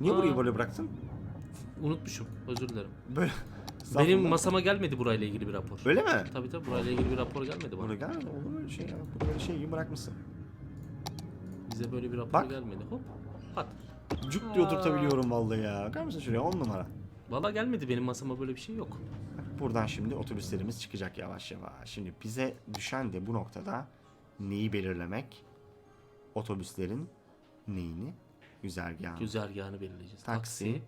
Niye Aa. burayı böyle bıraktın? Unutmuşum. Özür dilerim. Böyle. Benim Estağfurullah. masama gelmedi burayla ilgili bir rapor. Öyle mi? Tabii tabii burayla ilgili bir rapor gelmedi bana. Buraya gelmedi. Olur mu öyle şey ya? Böyle şey gibi bırakmışsın. Bize böyle bir rapor Bak. gelmedi. Hop. Pat. Cuk diye oturtabiliyorum vallahi ya. Bakar mısın şuraya 10 numara. Valla gelmedi benim masama böyle bir şey yok. Bak Buradan şimdi otobüslerimiz çıkacak yavaş yavaş. Şimdi bize düşen de bu noktada neyi belirlemek? Otobüslerin neyini? Güzergahını. Güzergahını belirleyeceğiz. Taksi. Taksi,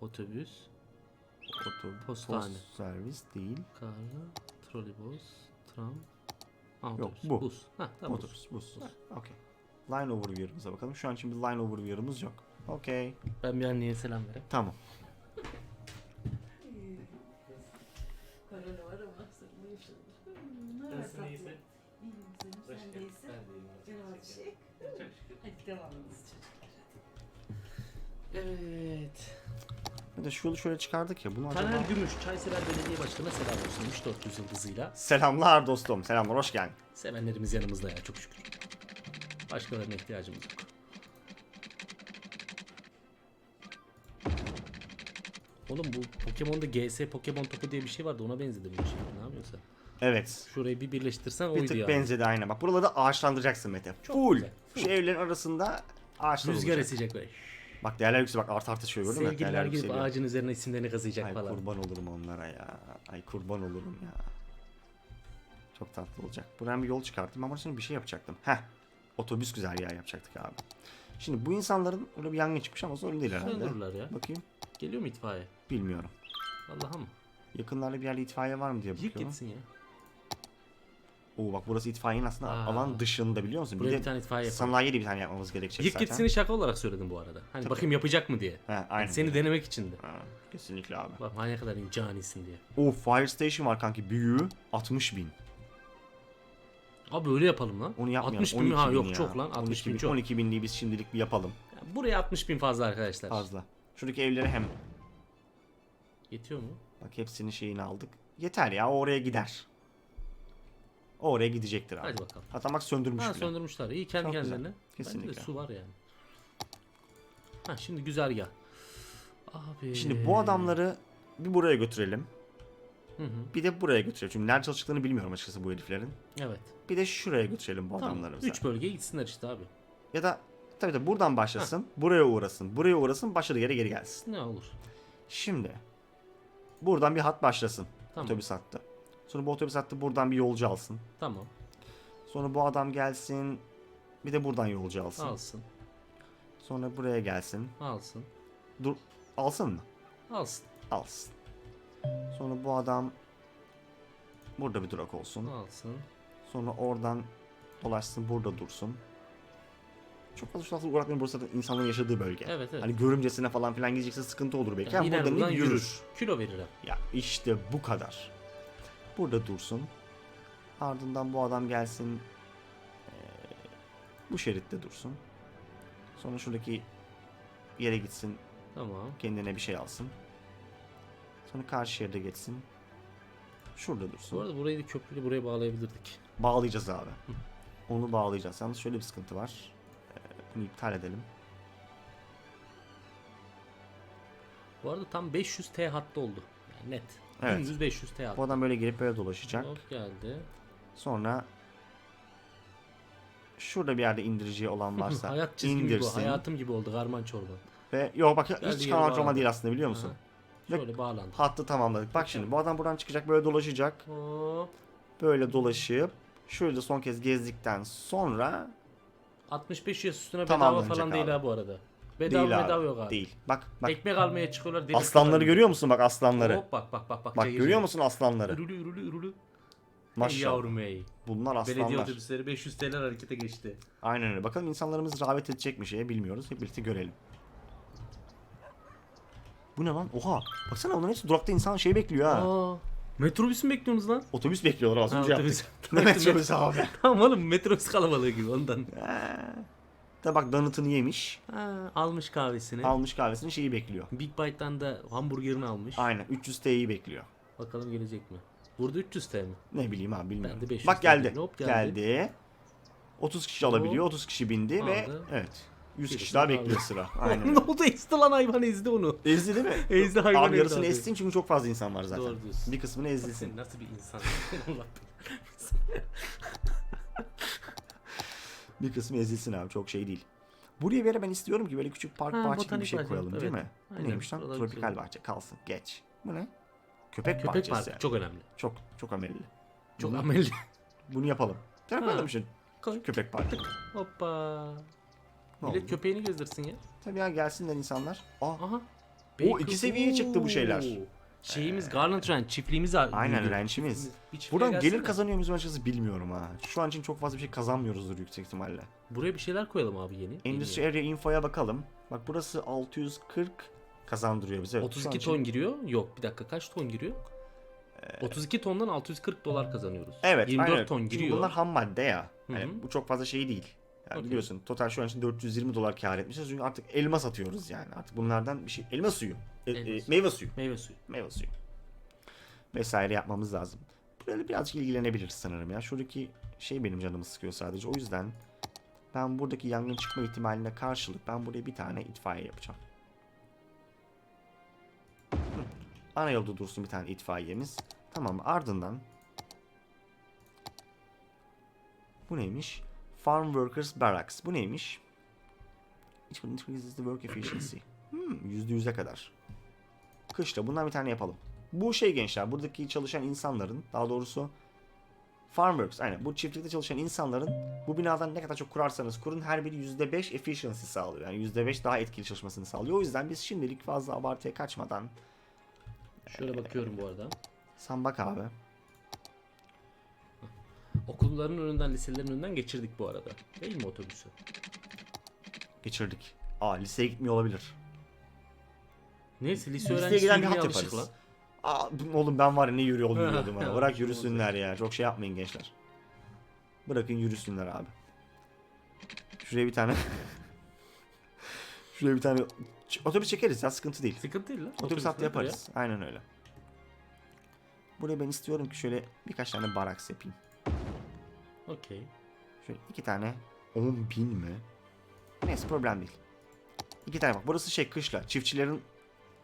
otobüs, Otobüs, Postane. post servis değil. kargo, trolleybus, tram, ha, Yok, otobüs, bu. bus. Ha, tamam. Otobüs, bus. Ha, Okey. Line overview'ımıza bakalım. Şu an için bir line overview'ımız yok. Okey. Ben bir anneye selam vereyim. Tamam. Korona var ama sarılmışsın. Evet, tatlı. İyiyim canım, sen de iyisin. Atışık. Hadi devam ediniz çocuklar. Evet. Bir de şu yolu şöyle çıkardık ya. Bunu acaba... Taner Gümüş, Çaysever Belediye Başkanı selam olsun demiş 400 yıldızıyla. Selamlar dostum. Selamlar. Hoş geldin. Sevenlerimiz yanımızda ya çok şükür. Başkalarına ihtiyacımız yok. Oğlum bu Pokemon'da GS Pokemon topu diye bir şey vardı ona benzedi bu şey. Ne yapıyorsun? Evet. Şurayı bir birleştirsen Bir oydu tık ya. benzedi aynen. Bak buraları ağaçlandıracaksın Mete. Full. güzel, Şu evlerin arasında ağaçlar Rüzgar olacak. esecek böyle. Bak değerler yükseliyor. Bak artı artı çıkıyor gördün mü? Sevgililer Değerler yükseliyor. ağacın üzerine isimlerini kazıyacak Ay falan. kurban olurum onlara ya. Ay kurban olurum ya. Çok tatlı olacak. Buradan bir yol çıkarttım ama şimdi bir şey yapacaktım. Heh. Otobüs güzergahı yapacaktık abi. Şimdi bu insanların öyle bir yangın çıkmış ama sorun değil herhalde. Söndürürler ya. Bakayım. Geliyor mu itfaiye? Bilmiyorum. Allah'ım. Yakınlarda bir yerde itfaiye var mı diye Yık bakıyorum. gitsin ya. Oo bak burası itfaiyenin aslında Aa. alan dışında biliyor musun? Buraya bir bir de tane itfaiye yapalım. sanayiye de bir tane yapmamız gerekecek Yık zaten. gitsini şaka olarak söyledim bu arada. Hani Tabii. bakayım yapacak mı diye. He, aynen. Seni denemek içindi. Ha, kesinlikle abi. Bak ha ne kadar canisin diye. O fire station var kanki büyüğü 60 bin. Abi öyle yapalım lan. Onu yapmayalım. 60 bin? 12 Ha bin yok ya. çok lan. 60 12 bin bin, çok. 12 binliği biz şimdilik bir yapalım. Yani buraya 60 bin fazla arkadaşlar. Fazla. Şuradaki evleri hem Yetiyor mu? bak hepsinin şeyini aldık. Yeter ya oraya gider. O oraya gidecektir abi. Hadi bakalım. Hatta bak söndürmüş Ha bile. söndürmüşler. İyi kendi Çok güzel. kendilerine. Bende Kesinlikle. de su var yani. Ha şimdi güzergah. Abi. Şimdi bu adamları bir buraya götürelim. Hı hı. Bir de buraya götürelim. Çünkü nerede çalıştıklarını bilmiyorum açıkçası bu heriflerin. Evet. Bir de şuraya götürelim bu Tamam. adamları. 3 bölgeye gitsinler işte abi. Ya da tabii tabii buradan başlasın. Buraya uğrasın. Buraya uğrasın. Başladığı yere geri gelsin. Ne olur. Şimdi buradan bir hat başlasın. Tamam. Otobüs hattı. Sonra bu otobüs hattı buradan bir yolcu alsın. Tamam. Sonra bu adam gelsin. Bir de buradan yolcu alsın. Alsın. Sonra buraya gelsin. Alsın. Dur alsın mı? Alsın. Alsın. Sonra bu adam burada bir durak olsun. Alsın. Sonra oradan dolaşsın burada dursun. Çok fazla şu aslında Uğrak Bey'in burası zaten insanların yaşadığı bölge. Evet evet. Hani görümcesine falan filan gidecekse sıkıntı olur belki. Yani burada buradan ne yürür. yürür. Kilo veririm. Ya işte bu kadar. Burada dursun. Ardından bu adam gelsin. eee, bu şeritte dursun. Sonra şuradaki yere gitsin. Tamam. Kendine bir şey alsın. Sonra karşı şeride geçsin. Şurada Bu dursun. arada burayı da köprüyle buraya bağlayabilirdik. Bağlayacağız abi. Onu bağlayacağız. Yalnız şöyle bir sıkıntı var. Eee, bunu iptal edelim. Bu arada tam 500 T hattı oldu. Yani net. Evet. Dümdüz 500 T. Bu adam böyle gelip böyle dolaşacak. Hop geldi. Sonra şurada bir yerde indireceği olan varsa Hayat çizgim gibi, indirsin. hayatım gibi oldu karman çorba. Ve yok bak Geldi, hiç kanal bağladı. değil aslında biliyor musun? Aha. Şöyle bağlandı. Hattı tamamladık. Bak şimdi bu adam buradan çıkacak böyle dolaşacak. Hop. Böyle dolaşıp şöyle son kez gezdikten sonra 65 yaş üstüne bedava Tamamlanacak falan değil abi. ha bu arada. Bedava değil abi. bedava yok abi. Değil. Bak bak Ekmek almaya çıkıyorlar. aslanları kadar. görüyor musun bak aslanları. Hop bak bak bak bak. Bak görüyor musun aslanları? Ürülü ürülü ürülü. Ey Maşallah. yavrum ey. Bunlar Belediye aslanlar. otobüsleri 500 TL harekete geçti. Aynen öyle. Bakalım insanlarımız rağbet edecek mi şeye bilmiyoruz. Hep birlikte görelim. Bu ne lan? Oha. Baksana onların hepsi durakta insan şey bekliyor ha. Aa, metrobüs mü bekliyorsunuz lan? Otobüs bekliyorlar az önce yaptık. Ne metrobüs abi? tamam oğlum metrobüs kalabalığı gibi ondan. Da bak donut'ını yemiş. Ha, almış kahvesini. Almış kahvesini şeyi bekliyor. Big Bite'dan da hamburgerini almış. Aynen 300 TL'yi bekliyor. Bakalım gelecek mi? Burada 300 TL mi? Ne bileyim abi bilmiyorum. Ben de 500 Bak geldi. Hop, geldi. geldi. 30 kişi alabiliyor. Hop. 30 kişi bindi ve Aldı. evet. 100 kişi Birisi daha abi. bekliyor sıra. Aynen. ne oldu ezdi lan hayvan ezdi onu. Ezdi değil mi? Ezdi hayvan Abi yarısını ezsin çünkü çok fazla insan var zaten. Doğru diyorsun. Bir kısmını ezilsin. Nasıl bir insan? Allah Bir kısmı ezilsin abi çok şey değil. Buraya bir ben istiyorum ki böyle küçük park Ha, bahçe gibi bir şey bahçe, koyalım değil evet. mi? Bu Aynen, neymiş lan? Tropikal güzel. bahçe kalsın. Geç. Bu ne? Köpek, Köpek bahçesi. parkı çok önemli. Çok çok amelli. Çok Bunu- amelli. Bunu yapalım. Sen yapalım şimdi. Koy. Köpek parkı. Hoppa. Ne Millet oldu? köpeğini gezdirsin ya. Tabii ya gelsinler insanlar. Aa, Aha. O iki seviyeye çıktı bu şeyler. Şeyimiz Garland Ranch çiftliğimiz var. Aynen, ranchimiz. Buradan gelir kazanıyor muyuz açıkçası bilmiyorum ha. Şu an için çok fazla bir şey kazanmıyoruzdur yüksek ihtimalle. Buraya bir şeyler koyalım abi yeni. Endüstri Area Info'ya bakalım. Bak burası 640 kazandırıyor bize. Yeni. Evet, şu an 32 için- ton giriyor. Yok bir dakika kaç ton giriyor? 32 tondan 640 dolar kazanıyoruz. Evet 24 aynen. ton Çünkü giriyor. bunlar ham madde ya. Yani bu çok fazla şey değil. Yani Okey. biliyorsun total şu an için 420 dolar kar etmişiz. Çünkü artık elma satıyoruz yani. Artık bunlardan bir şey elma suyu. E, Elma e, suyu. meyve suyu. Meyve suyu. Meyve suyu. Vesaire yapmamız lazım. Böyle birazcık ilgilenebiliriz sanırım ya. Şuradaki şey benim canımı sıkıyor sadece. O yüzden ben buradaki yangın çıkma ihtimaline karşılık ben buraya bir tane itfaiye yapacağım. Hı. Ana yolda dursun bir tane itfaiyemiz. Tamam ardından bu neymiş? Farm Workers Barracks. Bu neymiş? It increases the work efficiency. Hmm, %100'e kadar. Kışla bundan bir tane yapalım. Bu şey gençler buradaki çalışan insanların daha doğrusu Farmworks aynen bu çiftlikte çalışan insanların bu binadan ne kadar çok kurarsanız kurun her biri %5 efficiency sağlıyor. Yani %5 daha etkili çalışmasını sağlıyor. O yüzden biz şimdilik fazla abartıya kaçmadan Şöyle bakıyorum bu arada. sen bak abi. Okulların önünden, liselerin önünden geçirdik bu arada. Değil mi otobüsü? Geçirdik. Aa liseye gitmiyor olabilir. Neyse lise Liseye öğrencisi giden bir yürümeye hat alışık yaparız. Aa oğlum ben var ya ne yürüyor yürüyordum ha. Ya, Bırak yürüsünler ya. Çok şey yapmayın gençler. Bırakın yürüsünler abi. Şuraya bir tane Şuraya bir tane Ç- otobüs çekeriz ya sıkıntı değil. Sıkıntı değil lan. Otobüs hattı nedir yaparız. Aynen öyle. Buraya ben istiyorum ki şöyle birkaç tane baraks yapayım. Okey. Şöyle iki tane 10 bin mi? Neyse problem değil. İki tane bak. Burası şey kışla. Çiftçilerin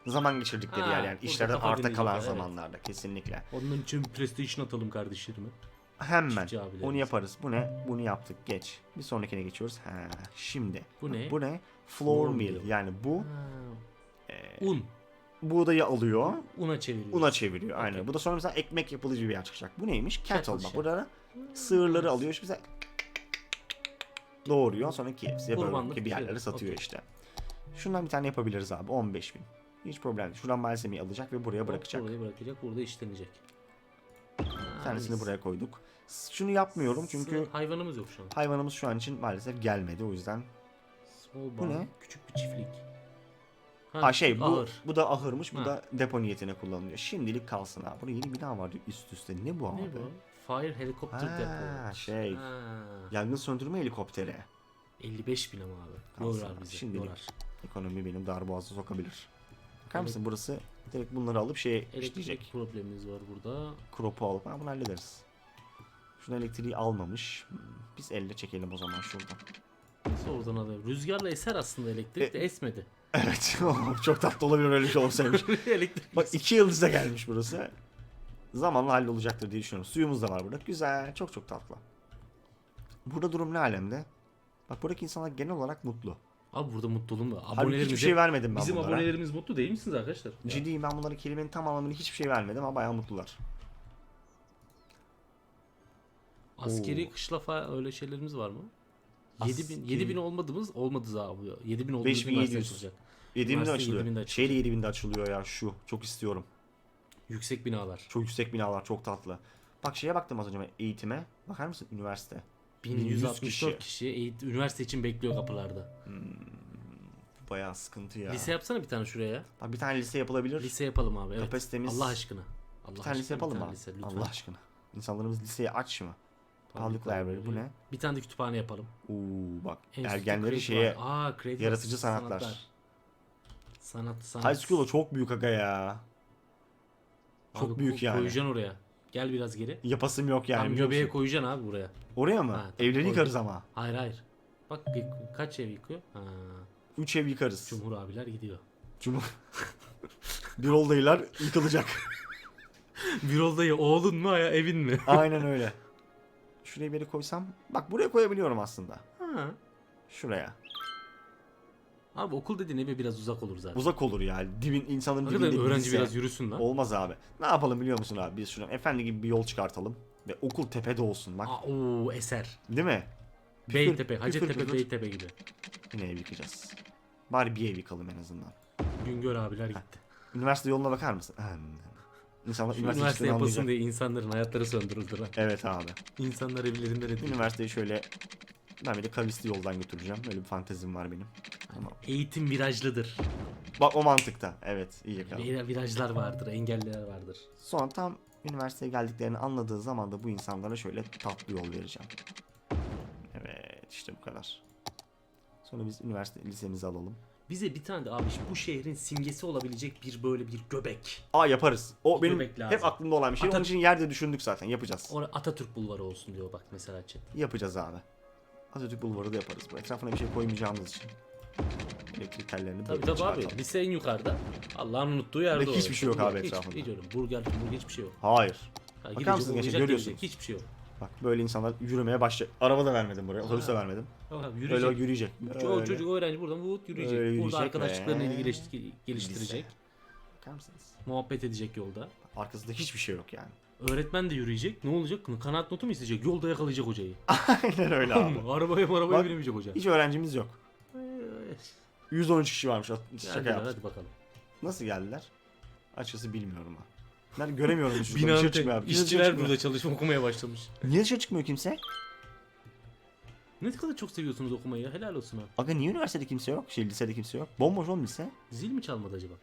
zaman geçirdikleri Ha, yer yani. burada işlerden kafa arta kalan evet. zamanlarda kesinlikle. Onun için PlayStation atalım kardeşlerime. Hemen Çiftçi abilerimiz. onu yaparız. Bu ne? Bunu yaptık. Geç. Bir sonrakine geçiyoruz. Ha, şimdi. Bu ne? Bu ne? Flour Flour mill. mill. Yani bu e, Un. buğdayı alıyor. Una çeviriyoruz. Una çeviriyor. Aynen. Bu da sonra mesela ekmek yapılıcı bir yer çıkacak. Bu neymiş? Kettle. Kettle Bak şey. burada sığırları alıyor. İşte bize doğuruyor. Sonra KFC'ye böyle bir şey. yerlere satıyor Okey. işte. Şundan bir tane yapabiliriz abi. 15 bin. Hiç problem değil. Şuradan malzemeyi alacak ve buraya bırakacak. Buraya bırakacak. Burada işlenecek. Bir tanesini Nice. buraya koyduk. Şunu yapmıyorum çünkü hayvanımız yok şu an. hayvanımız şu an için maalesef gelmedi. O yüzden Small Bu ne? Küçük bir çiftlik. Ha şey bu ahır. bu da ahırmış, bu Ha. da depo niyetine kullanılıyor. Şimdilik kalsın abi. Burada yeni bina var üst üste. Ne bu abi? Ne bu? Fire helicopter Ha, depo. şey. Ha. Yangın söndürme helikopteri. 55 bin ama abi. Kalsın Yorar abi, bizi. şimdilik. Yorar. Ekonomi benim darboğazı sokabilir. Bakar mısın burası direkt bunları alıp Elektrik işleyecek. problemimiz var burada. Kropu alıp ha, bunu hallederiz. Şunu elektriği almamış. Hmm, Biz elle çekelim o zaman şuradan. Nasıl oradan alıyor? Rüzgarla eser aslında elektrik de esmedi. Evet. Çok tatlı olabilir öyle bir şey olsaymış. Bak iki yıldızda gelmiş burası. Zamanla hallolacaktır diye düşünüyorum. Suyumuz da var burada. Güzel. Çok çok tatlı. Burada durum ne alemde? Bak buradaki insanlar genel olarak mutlu. Abi burada mutluluğum. Halbuki Abonelerimize... hiçbir şey vermedim ben Bizim bunlara. abonelerimiz mutlu değil misiniz arkadaşlar? Ya. Ciddiyim ben bunların kelimenin tam anlamını hiçbir şey vermedim ama bayağı mutlular. Askeri Oo. kışla falan öyle şeylerimiz var mı? Askeri- 7000 7000 olmadığımız olmadı abi. 7000 olduğumuz 5700. üniversite açılacak. 7000'de Üniversite açılıyor. 7000'de açılacak. Şey de 7000'de açılıyor ya şu. Çok istiyorum. Yüksek binalar. Çok yüksek binalar çok tatlı. Bak şeye baktım az önce eğitime. Bakar mısın üniversite? 1164 kişi. kişi, eğit- üniversite için bekliyor kapılarda. Bayağı sıkıntı ya. Lise yapsana bir tane şuraya ya. Bak bir tane lise yapılabilir. Lise yapalım abi. Evet. Kapasitemiz- Allah aşkına. Allah bir tane lise yapalım mı? lise, lütfen. Allah aşkına. İnsanlarımız liseye aç mı? Public library bu ne? Bir tane de kütüphane yapalım. Uuu bak Enstitü ergenleri şeye. Aa, yaratıcı sanatlar. Sanat, sanat. High School'da çok büyük aga ya. Çok Abi büyük yani. Koyacaksın oraya. Gel biraz geri. Yapasım yok yani Tam göbeğe musun? koyacaksın abi buraya. Oraya mı? Ha, Evleri koydum. yıkarız ama. Hayır hayır. Bak yık- kaç ev yıkıyor? Ha, 3 ev yıkarız. Cumhur abiler gidiyor. Cumhur. Bir dayılar yıkılacak. Birol dayı oğlun mu ya evin mi? Aynen öyle. Şuraya yere koysam. Bak buraya koyabiliyorum aslında. Ha. Şuraya. Abi okul dediğin eve biraz uzak olur zaten. Uzak olur ya. Dibin insanların kadar dibinde öğrenci bilse- biraz yürüsün lan. Olmaz abi. Ne yapalım biliyor musun abi? Biz şuradan efendi gibi bir yol çıkartalım. Ve okul tepede olsun bak. Aa, oo eser. Değil mi? Beytepe, püfür Hacettepe, püfür. Beytepe gibi. Yine ev yıkacağız. Bari bir ev yıkalım en azından. Güngör abiler gitti. Üniversite yoluna bakar mısın? Hmm. İnsanlar Şu üniversite, üniversite yapılsın diye insanların hayatları söndürüldü lan. Evet abi. İnsanlar evlerinde de değil. Üniversiteyi şöyle ben bir de kavisli yoldan götüreceğim. Böyle bir fantezim var benim. Tamam. Eğitim virajlıdır. Bak o mantıkta. Evet iyi yakaladım. Bir- Virajlar vardır, engeller vardır. Sonra tam üniversiteye geldiklerini anladığı zaman da bu insanlara şöyle tatlı yol vereceğim. Evet işte bu kadar. Sonra biz üniversite lisemizi alalım. Bize bir tane de abi bu şehrin simgesi olabilecek bir böyle bir göbek. Aa yaparız. O benim Göbek lazım. hep aklımda olan bir şey. Onun için yerde düşündük zaten. Yapacağız. Orada Atatürk Bulvarı olsun diyor bak mesela chat. Yapacağız abi. Atatürk Bulvarı da yaparız. Bu etrafına bir şey koymayacağımız için. Elektrik tellerini Tabii tabii abi. çıkartalım. Lise en yukarıda. Allah'ın unuttuğu yerde o. hiçbir şey yok abi Hiç- etrafında. Hiç öyle. Burger, burger hiçbir şey yok. Hayır. Ha, Bakar gidecek, mısınız gençler? Görüyorsunuz. gelecek. Hiçbir şey yok. Bak böyle insanlar yürümeye başlayacak. Araba da vermedim buraya. Otobüs de vermedim. Tamam, Böyle yürüyecek. yürüyecek. Çoğu Böyle. çocuk öğrenci buradan vut yürüyecek. Öyle Burada yürüyecek arkadaşlıklarını ve- geliştirecek. Bakar mısınız? Muhabbet edecek yolda. Arkasında hiçbir şey yok yani. Öğretmen de yürüyecek. Ne olacak? Kanat notu mu isteyecek? Yolda yakalayacak hocayı. Aynen öyle abi. arabaya arabaya Bak, binemeyecek hoca. Hiç öğrencimiz yok. 113 kişi varmış. Şaka Geldiler, yaptım. hadi bakalım. Nasıl geldiler? Açıkçası bilmiyorum ha. Ben göremiyorum şurada. Binanın Dışarı çıkmıyor abi. Dışarı işçiler çıkmıyor. burada çalışma okumaya başlamış. Niye dışarı çıkmıyor kimse? Ne kadar çok seviyorsunuz okumayı ya. Helal olsun abi. Aga niye üniversitede kimse yok? Şey lisede kimse yok. Bomboş oğlum lise. Zil mi çalmadı acaba?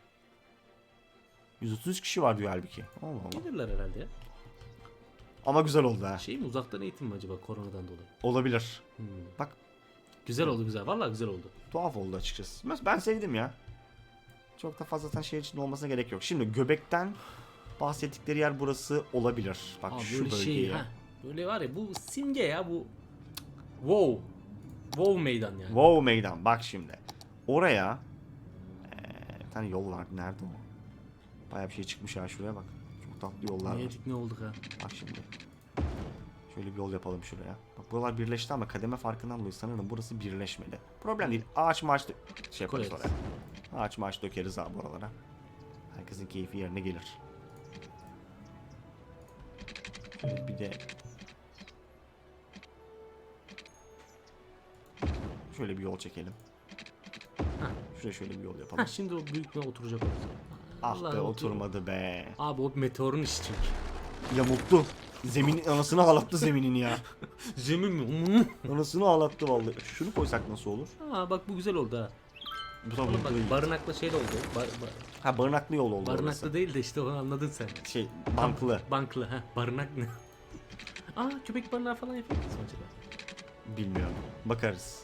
133 kişi var diyor halbuki. Allah Allah. Gelirler herhalde ya. Ama güzel oldu ha. Şey mi uzaktan eğitim mi acaba koronadan dolayı? Olabilir. Hmm. Bak Güzel oldu güzel. Vallahi güzel oldu. tuhaf oldu açıkçası. Ben- Ben sevdim ya. Çok da fazla zaten şehir içinde olmasına gerek yok. Şimdi göbekten bahsettikleri yer burası olabilir. Bak Abi şu böyle bölgeyi. şey ha. Böyle var ya bu simge ya bu. Wow. Wow meydan yani. Wow meydan bak şimdi. Oraya eee, bir tane yol var. Nerede o? Baya bir şey çıkmış ya şuraya bak. Çok tatlı yollar Ne var. ne olduk ha. Bak şimdi. Şöyle bir yol yapalım şuraya. Bak buralar birleşti ama kademe farkından dolayı sanırım burası birleşmedi. Problem değil. Ağaç maaç dö- şey yaparız Koyarız. oraya. Ağaç maaç dökeriz abi oralara. Herkesin keyfi yerine gelir. Şöyle bir de Şöyle bir yol çekelim. Şuraya şöyle bir yol yapalım. Ha şimdi o büyük ne oturacak. Ah be otur- oturmadı be. Abi o meteorun işi çünkü. Yamulttu. Zemin anasını ağlattı zeminini ya. Zemin mi? Anasını ağlattı vallahi. Şunu koysak nasıl olur? ha bak bu güzel oldu ha. Bu da Oğlum bak barınakla şey de oldu. Bar, bar- Ha barınaklı yol oldu barınaklı orası. değil de işte onu anladın sen. Şey banklı. Banklı ha. Barınak ne? Aa köpek barınağı falan yapıyor musun acaba? Bilmiyorum. Bakarız.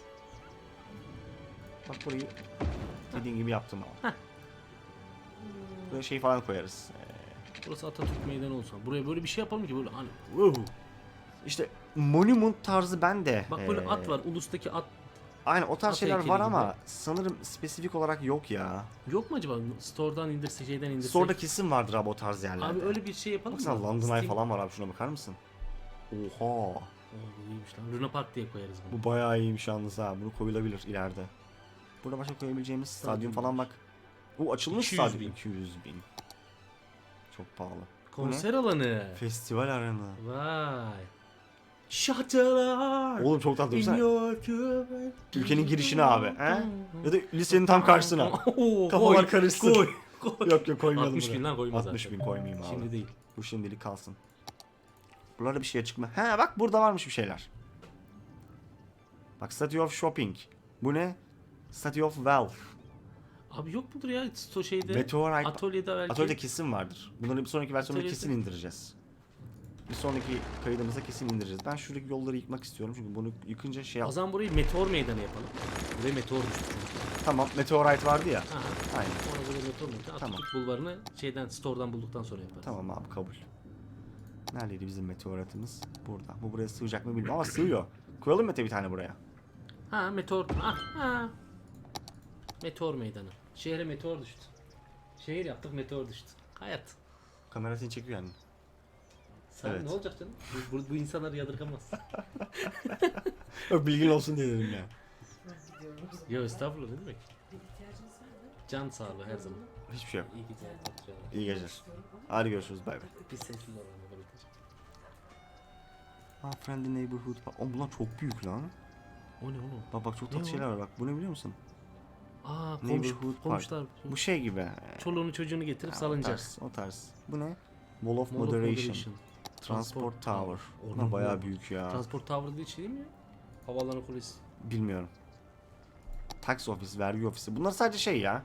Bak burayı dediğin gibi yaptım abi. Şey falan koyarız. Ee, Burası Atatürk meydanı olsun. Buraya böyle bir şey yapalım ki böyle hani işte monument tarzı ben de. Bak böyle ee, at var. Ulustaki at Aynen o tarz At şeyler var gibi. ama sanırım spesifik olarak yok ya. yok mu acaba? Store'dan indirse şeyden indirse. Store'da kesin vardır abi o tarz yerlerde. Abi öyle bir şey yapalım Baksana mı? London Eye falan var abi şuna bakar mısın? Oha. Oo, iyiymiş lan. Luna Park diye koyarız bunu. Bu bayağı iyiymiş yalnız ha. Bunu koyulabilir ileride. Burada başka koyabileceğimiz stadyum, Stadyum falan bak. Bu açılmış 200 stadyum. bin. 200 bin. Çok pahalı. Konser alanı. Festival arenası. Vay. Şatolar. Oğlum çok tatlı. In your ülkenin girişine abi. He? Ya da lisenin tam karşısına. Oo, Kafalar koy, karışsın. Koy. koy. yok yok koymayalım 60 bin buraya. lan koymaz 60 zaten. bin koymayayım abi. Şimdi değil. Bu şimdilik kalsın. Buralarda bir şey çıkma. He bak burada varmış bir şeyler. Bak Statue of Shopping. Bu ne? Statue of Wealth. Abi yok mudur ya sto şeyde? Meteorite. Atölyede belki. Atölyede kesin vardır. Bunları bir sonraki versiyonda Atölyede- kesin indireceğiz. Bir sonraki kaydımızda kesin indireceğiz. Ben şuradaki yolları yıkmak istiyorum çünkü bunu yıkınca şey O yap. zaman burayı meteor meydanı yapalım. Buraya meteor düştü çünkü. Tamam Meteorite vardı ya. Aha. Aynen. Sonra buraya meteor meydanı. Tamam. Atatürk bulvarını şeyden store'dan bulduktan sonra yaparız. Tamam abi kabul. Neredeydi bizim meteoritimiz? Burada. Bu buraya sığacak mı bilmiyorum ama sığıyor. Koyalım Mete bir tane buraya. Ha meteor. Ah, ha. Meteor meydanı. Şehre meteor düştü. Şehir yaptık meteor düştü. Hayat. Kamera seni çekiyor yani. Sen Evet. ne olacak canım? Bu, bu, bu insanları yadırgamaz. Bilgin olsun diye dedim ya. Ya estağfurullah ne demek? Bir? Can sağlığı her zaman. Hiçbir şey yok. İyi geceler. tatlıcılar. İyi geceler. Hadi görüşürüz bay bay. Biz sessiz olalım. Ha Friendly Neighborhood. Bak, oğlum bunlar çok büyük lan. O ne oğlum? Bak bak çok Ne tatlı o? şeyler var bak. Bu ne biliyor musun? Aa Neighborhood komşu, Park. komşular. Bu şey gibi. Çoluğunu çocuğunu getirip Ha, O tarz, o tarz. Bu ne? Wall of Mall of Moderation. Moderation. Transport Tower. Onun Bunlar bayağı büyük ya. Transport Tower diye şey değil mi ya? Havaalanı kulesi. Bilmiyorum. Tax ofisi, vergi ofisi. Bunlar sadece şey ya.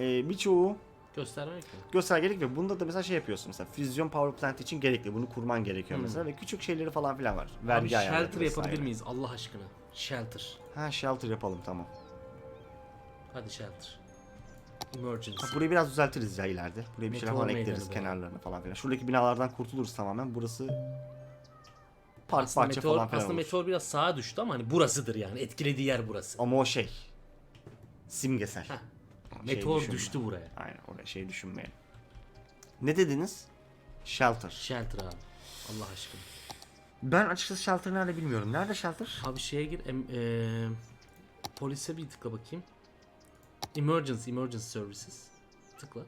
Ee, birçoğu Göstermek mi? göstergelik ve bunda da mesela şey yapıyorsun mesela füzyon power plant için gerekli. Bunu kurman gerekiyor Hmm. mesela ve küçük şeyleri falan filan var. Abi Vergi shelter ayarları yapabilir miyiz Allah aşkına? Shelter. Ha shelter yapalım tamam. Hadi shelter. Emergency. Ha, burayı biraz düzeltiriz ya ileride. Buraya bir şeyler Meteor falan ekleriz meydanı kenarlarına falan filan. Şuradaki binalardan kurtuluruz tamamen. Burası park aslında bahçe meteor, falan filan aslında olur. meteor biraz sağa düştü ama hani burasıdır yani. Etkilediği yer burası. Ama o şey simgesel. Heh. Şey meteor düşünme. düştü buraya. Aynen oraya şey düşünmeyelim. Ne dediniz? Shelter. Shelter abi. Allah aşkına. Ben açıkçası shelter nerede bilmiyorum. Nerede shelter? Abi şeye gir. Em, eee, polise bir tıkla bakayım. Emergency, emergency services. Tıkla.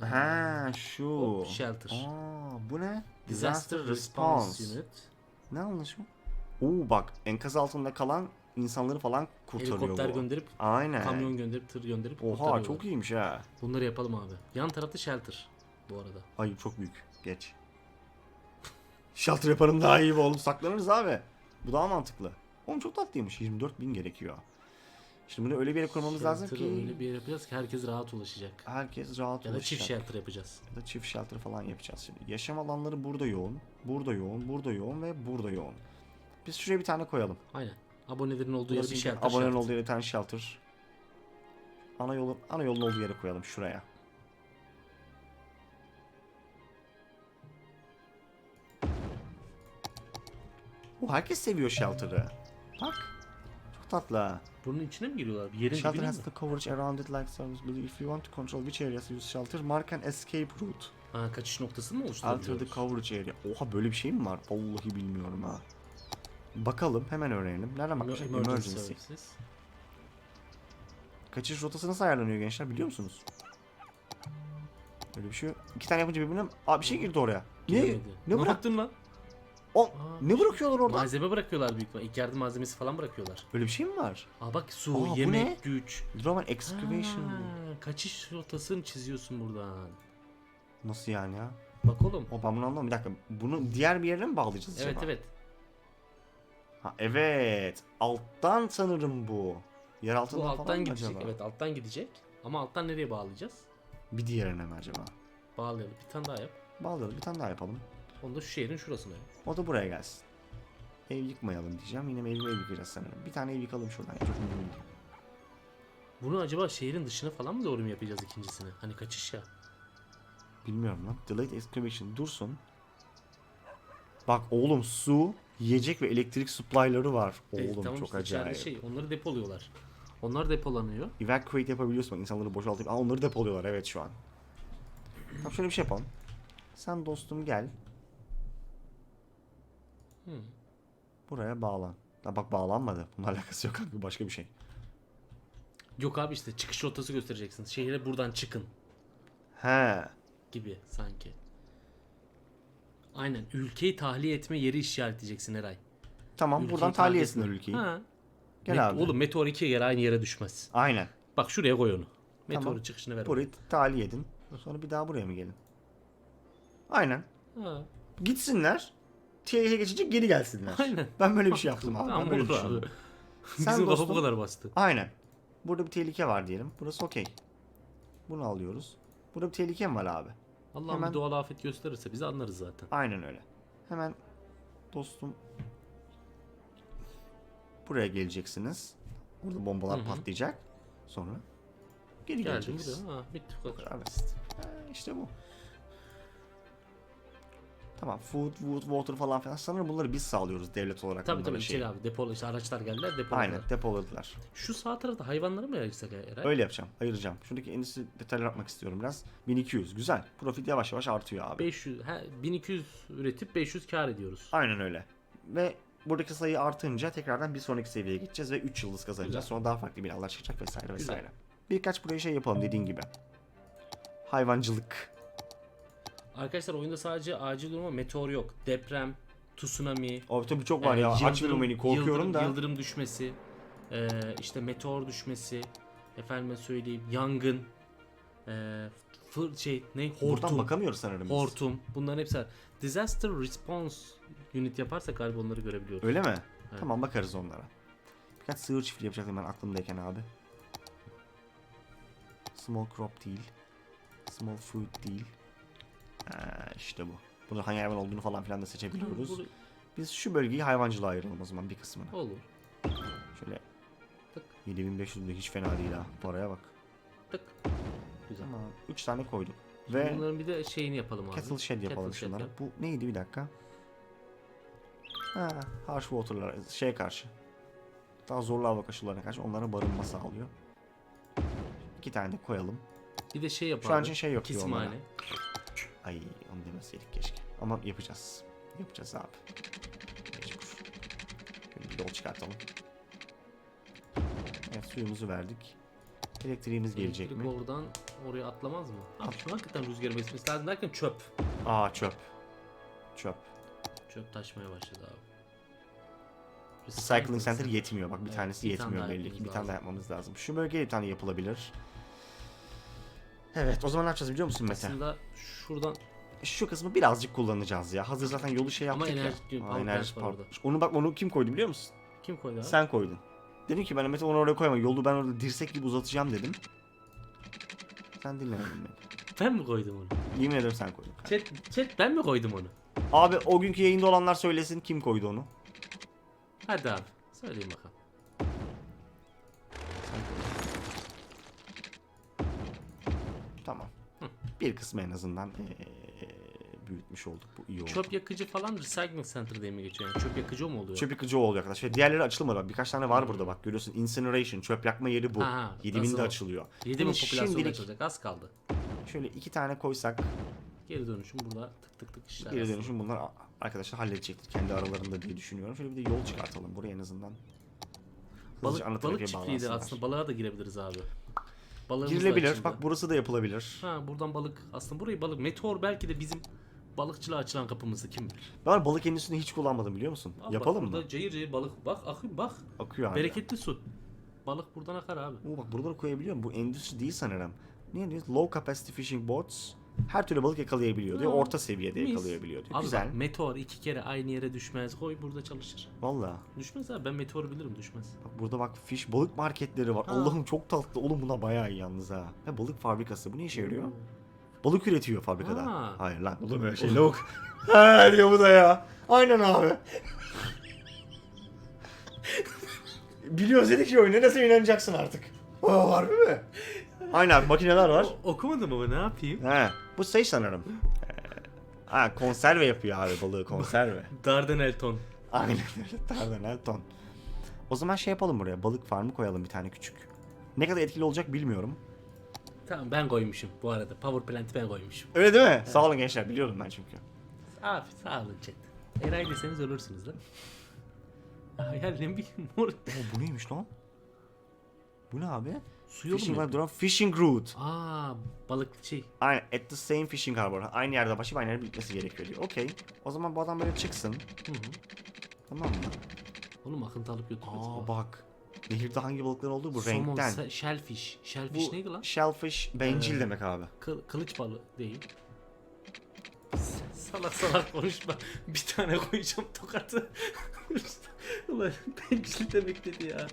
Ha şu. Hop, shelter. Aa, bu ne? Disaster Response Unit. Ne anlaşma? Oo bak enkaz altında kalan insanları falan kurtarıyor Helikopter bu. gönderip, Aynen. kamyon gönderip, tır gönderip Oha kurtarıyorlar. çok iyiymiş ha. Bunları yapalım abi. Yan tarafta shelter bu arada. Ay çok büyük. Geç. Shelter yaparım daha iyi oğlum. Saklanırız abi. Bu daha mantıklı. Oğlum çok tatlıymış. 24 bin gerekiyor. Şimdi bunu öyle bir yere kurmamız lazım Shelter'ı ki öyle bir yer yapacağız ki herkes rahat ulaşacak. herkes rahat Ya da çift ulaşacak. shelter yapacağız. Ya da çift shelter falan yapacağız şimdi. Yaşam alanları burada yoğun, burada yoğun, burada yoğun ve burada yoğun. Biz şuraya bir tane koyalım. Aynen. Abonelerin olduğu yer Burası bir shelter. Abonelerin shelter. olduğu yere bir tane shelter. Ana yolun, ana yolun olduğu yere koyalım şuraya. O herkes seviyor shelter'ı. Bak. Çok tatlı ha. Bunun içine mi giriyorlar? Bir yerin Shelter dibine mi? has the coverage around it like service building. If you want to control which areas use shelter, mark an escape route. Ha, kaçış noktası mı Alter the oluşturabiliyoruz? coverage area. Oha böyle bir şey mi var? Vallahi bilmiyorum ha. Bakalım hemen öğrenelim. Nereden Emer- bakmışız? Emergency Emergency. services. Kaçış rotası nasıl ayarlanıyor gençler biliyor musunuz? Böyle bir şey yok. İki tane yapınca birbirine... Aa bir şey girdi oraya. Ne? Ne Ne bırak? yaptın lan? O, ne bırakıyorlar orada? Malzeme bırakıyorlar büyük ihtimalle. İlk yardım malzemesi falan bırakıyorlar. Böyle bir şey mi var? Aa bak su, Aa, bu yemek, güç. Roman excavation. Ha, kaçış rotasını çiziyorsun buradan. Nasıl yani ya? Bak oğlum. O ben bunu anlamadım. Bir dakika. Bunu diğer bir yerine mi bağlayacağız Evet acaba? evet. Ha, evet. Alttan sanırım bu. Yer Bu altından falan alttan mı gidecek. acaba? Evet alttan gidecek. Ama alttan nereye bağlayacağız? Bir diğerine mi acaba? Bağlayalım. Bir tane daha yap. Bağlayalım. Bir tane daha yapalım. Onu da şu şehrin şurasına. O da buraya gelsin. Ev yıkmayalım diyeceğim. Yine mecbur ev yıkacağız sanırım. Bir tane ev yıkalım şuradan. Çok değil. Bunu acaba şehrin dışına falan mı doğru mu yapacağız ikincisini? Hani kaçış ya. Bilmiyorum lan. Delayed excavation dursun. Bak oğlum su, yiyecek ve elektrik supply'ları var. E, Oğlum tamam çok işte acayip. Şey, onları depoluyorlar. Onlar depolanıyor. Evacuate yapabiliyorsun insanları boşaltıp. Aa onları depoluyorlar evet şu an. Tamam şöyle bir şey yapalım. Sen dostum gel. Hı. Buraya bağlan. Ha, bak bağlanmadı. Bununla alakası yok abi başka bir şey. Yok abi işte çıkış rotası göstereceksin. Şehre buradan çıkın He. gibi sanki. Aynen. Ülkeyi tahliye etme yeri işaretleyeceksin Eray. Tamam Ülkeyi buradan tahliye etsinler ülkeyi. Ha. Gel Met- abi. Oğlum meteor iki kere aynı yere düşmez. Aynen. Bak şuraya koy onu. Meteorun Tamam. çıkışını ver. Burayı tahliye edin. Sonra bir daha buraya mı gelin? Aynen. Ha. Gitsinler. Tehlike geçince geri gelsinler. Aynen. Ben böyle bir şey yaptım abi. Tamam ben böyle olur abi. düşündüm. Bizim kafa dostum- bu kadar bastı. Aynen. Burada bir tehlike var diyelim. Burası okey. Bunu alıyoruz. Burada bir tehlike mi var abi? Allah Hemen- bir doğal afet gösterirse biz anlarız zaten. Aynen öyle. Hemen dostum buraya geleceksiniz. Burada bombalar Hı hı. patlayacak. Sonra geri Geldim geleceksiniz. buraya. Ha, bitti bu Bu kadar. kadar basit. Ha, işte bu. Tamam food, wood, water falan filan. Sanırım bunları biz sağlıyoruz devlet olarak. Tabii tabii şey. abi depolu işte araçlar geldiler depoladılar. Aynen depoladılar. Şu sağ tarafta hayvanları mı ayırsak Eray? Öyle yapacağım. Ayıracağım. Şuradaki endüstri detayları yapmak istiyorum biraz. 1200. Güzel. Profit yavaş yavaş artıyor abi. 500, he, 1200 üretip 500 kar ediyoruz. Aynen öyle. Ve buradaki sayı artınca tekrardan bir sonraki seviyeye gideceğiz ve 3 yıldız kazanacağız. Güzel. Sonra daha farklı binalar çıkacak vesaire Güzel. vesaire. Birkaç buraya şey yapalım dediğin gibi. Hayvancılık. Arkadaşlar oyunda sadece acil durum ama meteor yok. Deprem, tsunami, Abi tabii çok var e, ya. yıldırım- Açmıyor beni korkuyorum yıldırım, da. Yıldırım düşmesi, e, işte meteor düşmesi, efendime söyleyeyim yangın, e, fır, şey ne Buradan hortum, bakamıyoruz sanırım biz. hortum. Bunların hepsi var. Disaster Response Unit yaparsak galiba onları görebiliyoruz. Öyle mi? Tamam bakarız onlara. Birkaç sığır çiftliği yapacaktım ben aklımdayken abi. Small crop değil. Small food değil. Ee, işte bu. Burada hangi hayvan olduğunu falan filan da seçebiliyoruz. Biz şu bölgeyi hayvancılığa ayıralım o zaman bir kısmını. Olur. Şöyle Tık. 7500 de hiç fena değil ha. Paraya bak. Tık. Güzel. Tamam. 3 tane koyduk. Ve Bunların bir de şeyini yapalım abi. kettle shed yapalım Kettle shed şunlara. yap. Bu neydi bir dakika? Ha, harsh water'lara şeye karşı. Daha zorlu hava koşullarına karşı onlara barınma sağlıyor. İki tane de koyalım. Bir de şey yapalım. Şu an için şey yok diyor Kesimhane. Ay onu demeseydik keşke. Ama yapacağız. Yapacağız abi. Mecbur. Şöyle bir yol çıkartalım. Evet suyumuzu verdik. Elektriğimiz gelecek Elektrik mi? oradan oraya atlamaz mı? Abi şu hakikaten rüzgarın esmesi lazım derken çöp. Aa çöp. Çöp. Çöp taşmaya başladı abi. Recycling Center yetmiyor. Bak bir Evet, tanesi bir tane yetmiyor daha belli ki. yapmamız Bir tane daha lazım. yapmamız lazım. Şu bölgeye bir tane yapılabilir. Evet o zaman ne yapacağız biliyor musun Mete? Aslında şuradan Şu kısmı birazcık kullanacağız ya. Hazır zaten yolu şey Ama yaptık enerji- ya. Aa, enerji plant var power. orada. Onu bak onu kim koydu biliyor musun? kim koydu abi? Sen koydun. Dedim ki ben Mete onu oraya koyma. Yolu ben orada dirsek gibi uzatacağım dedim. Sen dinlemedin beni. Ben mi koydum onu? Yemin ederim sen koydun. Chat, chat ben mi koydum onu? Abi o günkü yayında olanlar söylesin kim koydu onu. Hadi abi. Söyleyin bakalım. Tamam. Bir kısmı en azından eee, büyütmüş olduk. Bu iyi oldu. Çöp yakıcı falan recycling center diye mi geçiyor? Yani çöp yakıcı mu oluyor? Çöp yıkıcı o oluyor arkadaşlar. Diğerleri açılmadı. Birkaç tane var burada bak. Görüyorsun. Incineration. Çöp yakma yeri bu. Ha, ha, 7000'de nasıl o? açılıyor. 7 bin Şimdi popülasyonu şimdilik- açılacak az kaldı. Şöyle iki tane koysak Geri dönüşüm burada tık tık tık işler geri aslında. dönüşüm bunlar a- arkadaşlar halledecektir kendi aralarında diye düşünüyorum. Şöyle bir de yol çıkartalım buraya en azından. Hızlıca Balık, balık trafiğe çiftliği de bağlansınlar. aslında balığa da girebiliriz abi. Balığımız Girilebilir. Bak burası da yapılabilir. Ha buradan balık aslında burayı balık meteor belki de bizim balıkçılığa açılan kapımızı kim bilir. Ben balık endüstrisini hiç kullanmadım biliyor musun? Al Yapalım bak, mı? Burada cayır cayır balık bak akıyor bak. Akıyor abi. Bereketli su. Balık buradan akar abi. Oo, bak buraları koyabiliyorum. Bu endüstri değil sanırım. Ne diyor? Low capacity fishing boats her türlü balık yakalayabiliyor diyor. Orta seviyede mis. yakalayabiliyor diyor. Abi Güzel. bak meteor iki kere aynı yere düşmez. Koy burada çalışır. Valla. Düşmez abi ben meteoru bilirim düşmez. Bak burada bak fish balık marketleri var. Ha. Allah'ım çok tatlı. Oğlum buna bayağı iyi yalnız ha. Ve balık fabrikası. Bu ne işe yarıyor? Balık üretiyor fabrikada. Ha. Hayır lan olur mu öyle şey lavuk. ha diyor bu da ya. Aynen abi. Biliyoruz dedik ki oyuna nasıl inanacaksın artık. Aa, harbi mi? Aynen makineler var. O- okumadım ama ne yapayım? He, bu şey sanırım. Ee, ha konserve yapıyor abi balığı konserve. Dardanelton. Aynen öyle. Dardanel ton. O zaman şey yapalım buraya. Balık farmı koyalım bir tane küçük. Ne kadar etkili olacak bilmiyorum. Tamam ben koymuşum bu arada. Power plant'i ben koymuşum. Öyle değil mi? Sağ olun gençler. Biliyordum ben çünkü. Abi sağ olun chat. Eray deseniz ölürsünüz lan. Hayal ne bileyim mor. Oo, bu neymiş lan? Bu ne abi? Su yolu Fishing mu? Duran Fishing Route. Aa balık şey. Aynen. At the same fishing harbor. Aynı yerde başlayıp aynı yerde bitmesi gerekiyor diyor. Okey. O zaman bu adam böyle çıksın. Hı hı. Tamam mı? Oğlum akıntı alıp götürmez. Aa bak. Nehirde hangi balıklar olduğu bu Somon, renkten. se- shellfish. Shellfish Bu neydi lan? shellfish bencil Ee, demek abi. Kıl- kılıç balığı değil. Salak salak konuşma. Bir tane koyacağım tokatı. Ulan bencil demek dedi ya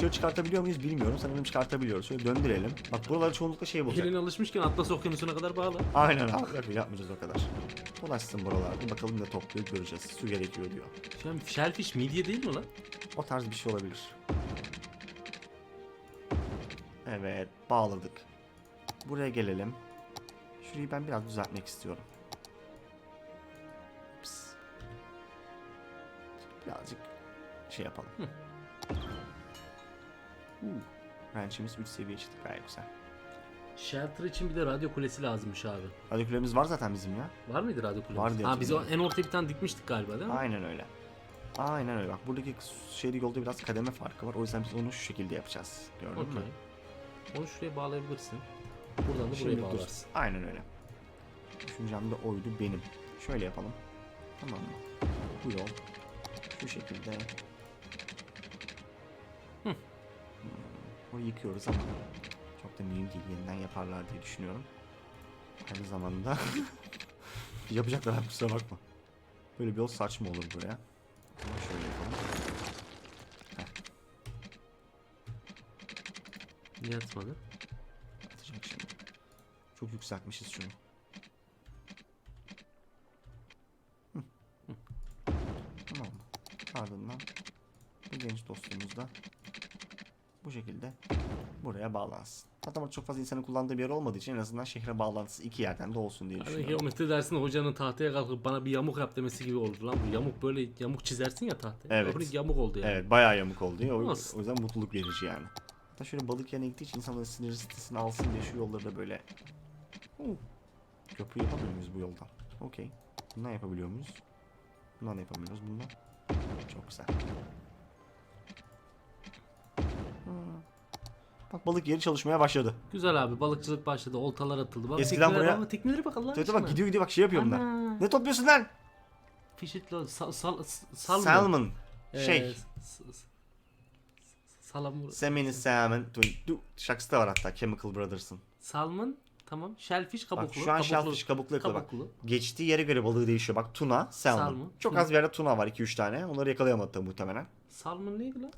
dışarı çıkartabiliyor muyuz bilmiyorum. Sanırım çıkartabiliyoruz. Şöyle döndürelim. Bak buraları çoğunlukla şey bulacak. Pelin alışmışken Atlas Okyanusu'na kadar bağlı. Aynen abi. Öyle yapmayacağız o kadar. Dolaşsın buralarda. Bakalım ne topluyor göreceğiz. Su gerekiyor diyor. Şimdi shellfish midye değil mi lan? O tarz bir şey olabilir. Evet. Bağladık. Buraya gelelim. Şurayı ben biraz düzeltmek istiyorum. Pıs. Birazcık şey yapalım. Hı. Uh, Ranch'imiz 3 seviye çıktı gayet güzel. Shelter için bir de radyo kulesi lazımmış abi. Radyo kulemiz var zaten bizim ya. Var mıydı radyo kulesi? Var diye Ha biz o hatırlıyorum. en ortaya bir tane dikmiştik galiba değil mi? Aynen öyle. Aynen öyle. Bak buradaki şeyde yolda biraz kademe farkı var. O yüzden biz onu şu şekilde yapacağız. Gördün mü? Okey. Onu şuraya bağlayabilirsin. Buradan da buraya dur. bağlarsın. Aynen öyle. Düşüncem de oydu benim. Şöyle yapalım. Tamam mı? Bu yol. Şu şekilde. Orayı yıkıyoruz ama çok da mühim değil. Yeniden yaparlar diye düşünüyorum. Aynı zamanda yapacaklar abi kusura bakma. Böyle bir yol saçma olur buraya. O zaman şöyle yapalım. Niye atmadı? Atacak şimdi. Çok yükseltmişiz şunu. Hı, hı. Tamam mı? Ardından bu genç dostumuz da bu şekilde buraya bağlansın. Zaten burada çok fazla insanın kullandığı bir yer olmadığı için en azından şehre bağlantısı iki yerden de olsun diye düşünüyorum. geometri dersinde hocanın tahtaya kalkıp bana bir yamuk yap demesi gibi oldu lan. Bu yamuk böyle yamuk çizersin ya tahtaya. Evet. Böyle yamuk oldu yani. Evet bayağı yamuk oldu ya. O, Olsun. o yüzden mutluluk verici yani. Hatta şöyle balık yerine gittiği için insanların sinir sitesini alsın diye şu yolları da böyle... Huu. Köprü yapamıyor muyuz bu yoldan? Okey. Bundan yapabiliyor muyuz? Bundan da yapamıyoruz. Bundan. Çok güzel. Bak balık yeri çalışmaya başladı. Güzel abi balıkçılık başladı. Oltalar atıldı. Bak, Eskiden buraya- bak, teknelere bak Allah Tete aşkına. bak gidiyor gidiyor bak şey yapıyor bunlar. Ana. Ne topluyorsun lan? Fishitlo sal, sal, salmon. Salmon. Ee, Şey. s- s- Salamur. Semini salmon. Du, du, şarkısı da var hatta Chemical Brothers'ın. Salmon tamam. Shellfish kabuklu. Bak şu an kabuklu, shellfish kabuklu yakala bak. kabuklu. Geçtiği yere göre balığı değişiyor. Bak tuna, salmon. Salmon, Çok tuna. az bir yerde tuna var 2-3 tane. Onları yakalayamadı tabii muhtemelen. Salmon neydi lan?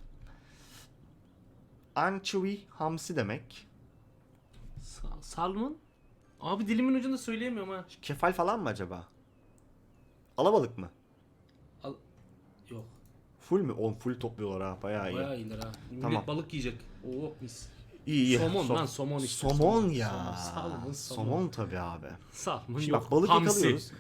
Anchovy hamsi demek. Sa- salmon? Abi dilimin ucunda söyleyemiyorum ha. Kefal falan mı acaba? Alabalık mı? Al. Yok. Full mü? Oğlum full topluyorlar ha. Bayağı iyi. Bayağı iyiler ha. Millet Tamam. balık yiyecek. Oo mis. İyi iyi. Somon Som- lan, somon işte. Somon Somon, ya. somon, salmon, somon. Somon tabii abi. Salmon Şimdi yok. bak balık Hamsi. yakalıyoruz.